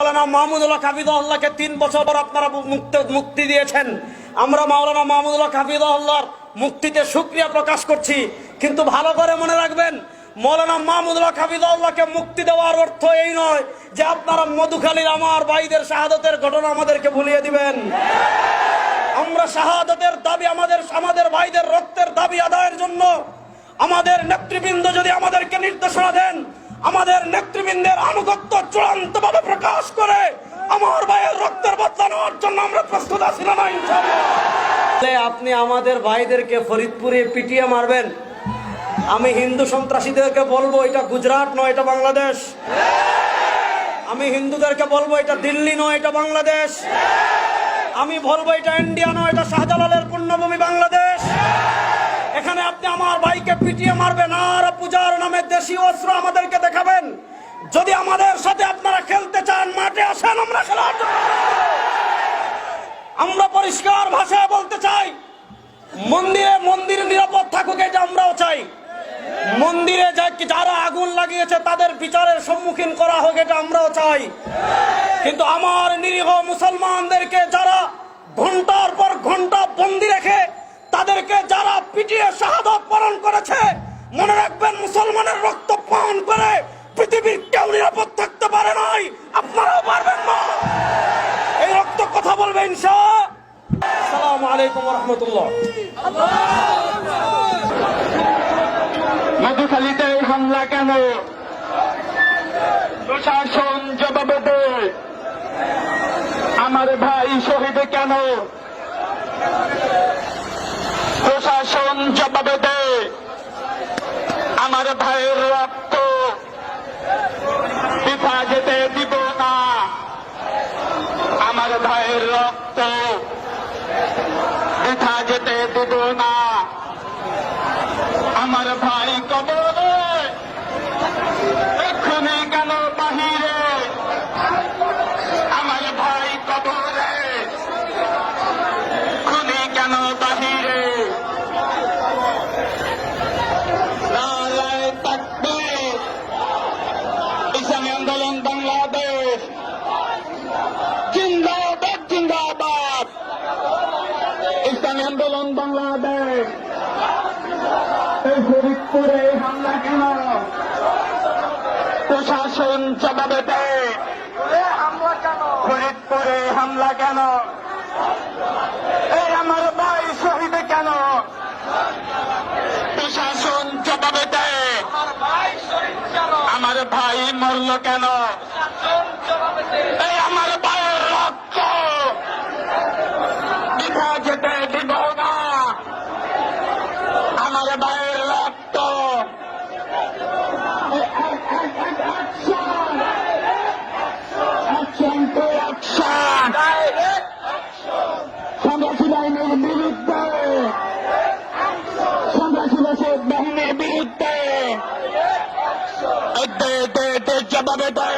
মাওলানা তিন বছর আপনারা মুক্তি দিয়েছেন। আমরা মাওলানা মুক্তিতে প্রকাশ করছি। কিন্তু ভালো করে মনে রাখবেন মৌলানা মুক্তি দেওয়ার অর্থ এই নয় যে আপনারা মধুখালীর আমার ভাইদের শাহাদতের ঘটনা আমাদেরকে ভুলিয়ে দিবেন। আমরা শাহাদতের দাবি আমাদের আমাদের ভাইদের রক্তের দাবি আদায়ের জন্য আমাদের নেতৃবৃন্দ যদি আমাদেরকে নির্দেশনা দেন আমাদের নেতৃবৃন্দের আনুগত্য চূড়ান্ত ভাবে প্রকাশ করে আমার ভাইয়ের রক্তের বদলা নেওয়ার জন্য আমরা প্রস্তুত আছি না আপনি আমাদের ভাইদেরকে ফরিদপুরে পিটিয়ে মারবেন। আমি হিন্দু সন্ত্রাসীদেরকে বলব, এটা গুজরাট নয়, এটা বাংলাদেশ। আমি হিন্দুদেরকে বলব, এটা দিল্লি নয়, এটা বাংলাদেশ। আমি বলব, এটা ইন্ডিয়া নয়, এটা শাহজালালের পূর্ণভূমি বাংলাদেশ। আপনি আমার ভাইকে পিটিয়ে মারবেন আর পূজার নামে দেশি অস্ত্র আমাদেরকে দেখাবেন। যদি আমাদের সাথে আপনারা খেলতে চান, মাঠে আসেন, আমরা খেলার আমরা পরিষ্কার ভাষায় বলতে চাই, মন্দিরে মন্দির নিরাপদ থাকুক এটা আমরাও চাই। মন্দিরে যা- যারা আগুন লাগিয়েছে, তাদের বিচারের সম্মুখীন করা হোক এটা আমরাও চাই। কিন্তু আমার নিরীহ মুসলমানদেরকে যারা ঘণ্টার পর ঘণ্টা বন্দি রেখে তাদেরকে যারা পিটিয়ে শাহাদত পালন করেছে মনে রাখবেন মুসলমানের রক্ত পান করে পৃথিবীর কেউ নিরাপদ থাকতে পারে নাই। আপনারাও পারবেন না। এই রক্ত কথা বলবে ইনশা আসসালামু আলাইকুম রহমতুল্লাহ। হামলা কেন? প্রশাসন আমার ভাই শহীদ কেন? প্রশাসন জবাব দে। আমার ভাইয়ের রক্ত পিতা যেতে দিব না আমার ভাইয়ের রক্ত। পিতা যেতে দেব না। আমার ভাই কবরে ইসলামী আন্দোলন বাংলাদেশ। এই ফরিদপুরে হামলা কেন? প্রশাসন জবাবে দেয় ফরিদপুরে হামলা কেন? এই আমার ভাই শহীদ কেন? প্রশাসন জবাবে দেয় আমার ভাই মরল কেন? এই আমার ভাইয়ের রক্ত বিধা যেতে দিব না আমার ভাইয়ের রক্ত। সন্ত্রাসী বাহিনীর বিরুদ্ধে। সন্ত্রাসী বাহিনীর বিরুদ্ধে। জবাবে দে